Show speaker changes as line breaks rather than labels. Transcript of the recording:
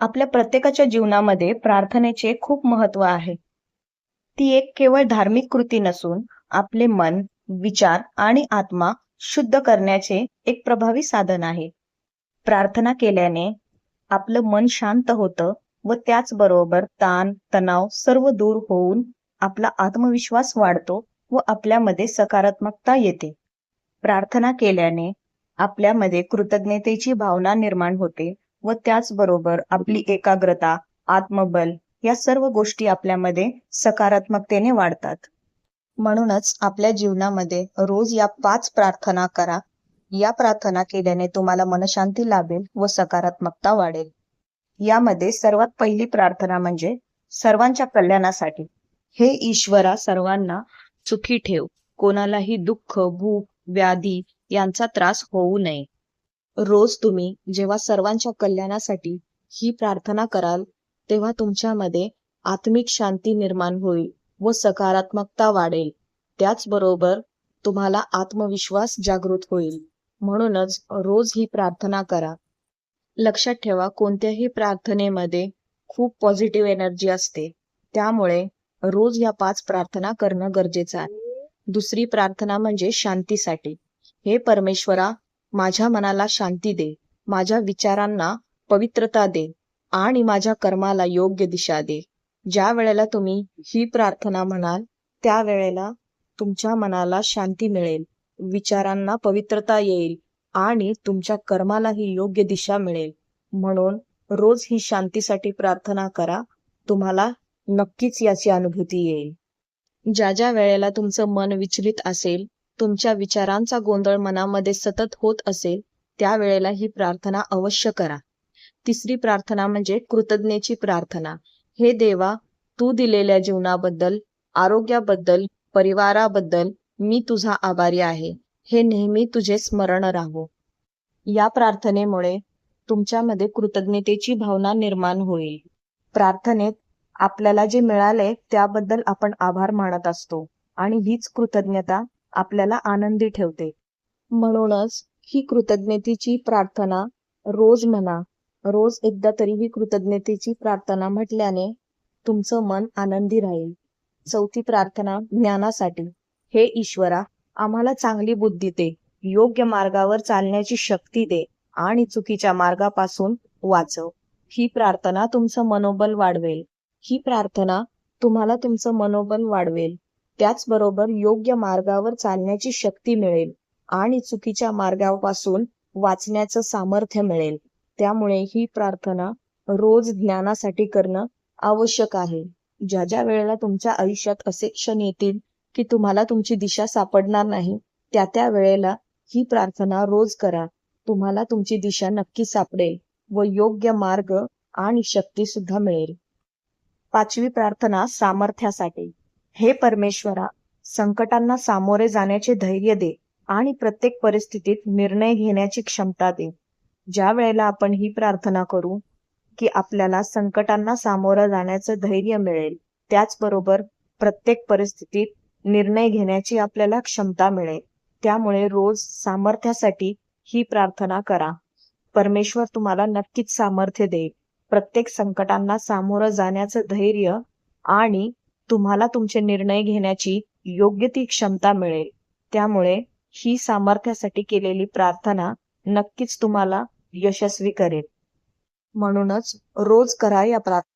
आपल्या प्रत्येकाच्या जीवनामध्ये प्रार्थनेचे खूप महत्त्व आहे. ती एक केवळ धार्मिक कृती नसून आपले मन विचार आणि आत्मा शुद्ध करण्याचे एक प्रभावी साधन आहे. प्रार्थना केल्याने आपलं मन शांत होतं व त्याचबरोबर ताण तणाव सर्व दूर होऊन आपला आत्मविश्वास वाढतो व आपल्यामध्ये सकारात्मकता येते. प्रार्थना केल्याने आपल्यामध्ये कृतज्ञतेची भावना निर्माण होते व त्याचबरोबर आपली एकाग्रता आत्मबल या सर्व गोष्टी आपल्यामध्ये सकारात्मकतेने वाढतात. म्हणूनच आपल्या जीवनामध्ये रोज या पाच प्रार्थना करा. या प्रार्थना केल्याने तुम्हाला मनशांती लाभेल व सकारात्मकता वाढेल. यामध्ये सर्वात पहिली प्रार्थना म्हणजे सर्वांच्या कल्याणासाठी. हे ईश्वरा सर्वांना सुखी ठेव. कोणालाही दुःख भूक व्याधी यांचा त्रास होऊ नये. रोज तुम्ही जेव्हा सर्वांच्या कल्याणासाठी ही प्रार्थना कराल तेव्हा तुमच्यामध्ये आत्मिक शांती निर्माण होईल व सकारात्मकता वाढेल. त्याचबरोबर तुम्हाला आत्मविश्वास जागृत होईल. म्हणूनच रोज ही प्रार्थना करा. लक्षात ठेवा कोणत्याही प्रार्थनेमध्ये खूप पॉझिटिव्ह एनर्जी असते. त्यामुळे रोज या पाच प्रार्थना करणं गरजेचं आहे. दुसरी प्रार्थना म्हणजे शांतीसाठी. हे परमेश्वरा माझ्या मनाला शांती दे माझ्या विचारांना पवित्रता दे आणि माझ्या कर्माला योग्य दिशा दे. ज्या वेळेला तुम्ही ही प्रार्थना म्हणाल त्या वेळेला तुमच्या मनाला शांती मिळेल विचारांना पवित्रता येईल आणि तुमच्या कर्मालाही योग्य दिशा मिळेल. म्हणून रोज ही शांतीसाठी प्रार्थना करा तुम्हाला नक्कीच याची अनुभूती येईल. ज्या ज्या वेळेला तुमचं मन विचलित असेल तुमच्या विचारांचा गोंधळ मनामध्ये सतत होत असेल त्यावेळेला ही प्रार्थना अवश्य करा. तिसरी प्रार्थना म्हणजे कृतज्ञेची प्रार्थना. हे देवा तू दिलेल्या जीवनाबद्दल आरोग्याबद्दल परिवाराबद्दल मी तुझा आभारी आहे. हे नेहमी तुझे स्मरण राहो. या प्रार्थनेमुळे तुमच्यामध्ये कृतज्ञतेची भावना निर्माण होईल. प्रार्थनेत आपल्याला जे मिळाले त्याबद्दल आपण आभार मानत असतो आणि हीच कृतज्ञता आपल्याला आनंदी ठेवते. म्हणूनच ही कृतज्ञतेची प्रार्थना रोज म्हणा रोज एकदा तरी ही कृतज्ञतेची प्रार्थना म्हटल्याने तुमचं मन आनंदी राहील. चौथी प्रार्थना ज्ञानासाठी. हे ईश्वरा आम्हाला चांगली बुद्धी दे योग्य मार्गावर चालण्याची शक्ती दे आणि चुकीच्या मार्गापासून वाचव. ही प्रार्थना तुमचं मनोबल वाढवेल. ही प्रार्थना तुम्हाला तुमचं मनोबल वाढवेल. त्याचबरोबर योग्य मार्गावर चालण्याची शक्ती मिळेल आणि चुकीच्या मार्गापासून वाचण्याचं सामर्थ्य मिळेल. त्यामुळे ही प्रार्थना रोज ज्ञानासाठी करणं आवश्यक आहे. ज्या ज्या वेळेला तुमच्या आयुष्यात असे क्षण येतील की तुम्हाला तुमची दिशा सापडणार नाही त्या त्या वेळेला ही प्रार्थना रोज करा. तुम्हाला तुमची दिशा नक्की सापडेल व योग्य मार्ग आणि शक्ती सुद्धा मिळेल. पाचवी प्रार्थना सामर्थ्यासाठी. हे परमेश्वरा संकटांना सामोरे जाण्याचे धैर्य दे आणि प्रत्येक परिस्थितीत निर्णय घेण्याची क्षमता दे. ज्या वेळेला आपण ही प्रार्थना करू की आपल्याला संकटांना सामोरं जाण्याचं धैर्य मिळेल त्याचबरोबर प्रत्येक परिस्थितीत निर्णय घेण्याची आपल्याला क्षमता मिळेल. त्यामुळे रोज सामर्थ्यासाठी ही प्रार्थना करा. परमेश्वर तुम्हाला नक्कीच सामर्थ्य देईल. प्रत्येक संकटांना सामोरं जाण्याचं धैर्य आणि तुम्हाला तुमचे निर्णय घेण्याची योग्य ती क्षमता मिळेल. त्यामुळे ही सामर्थ्यासाठी केलेली प्रार्थना नक्कीच तुम्हाला यशस्वी करेल. म्हणूनच रोज करा या प्रार्थना.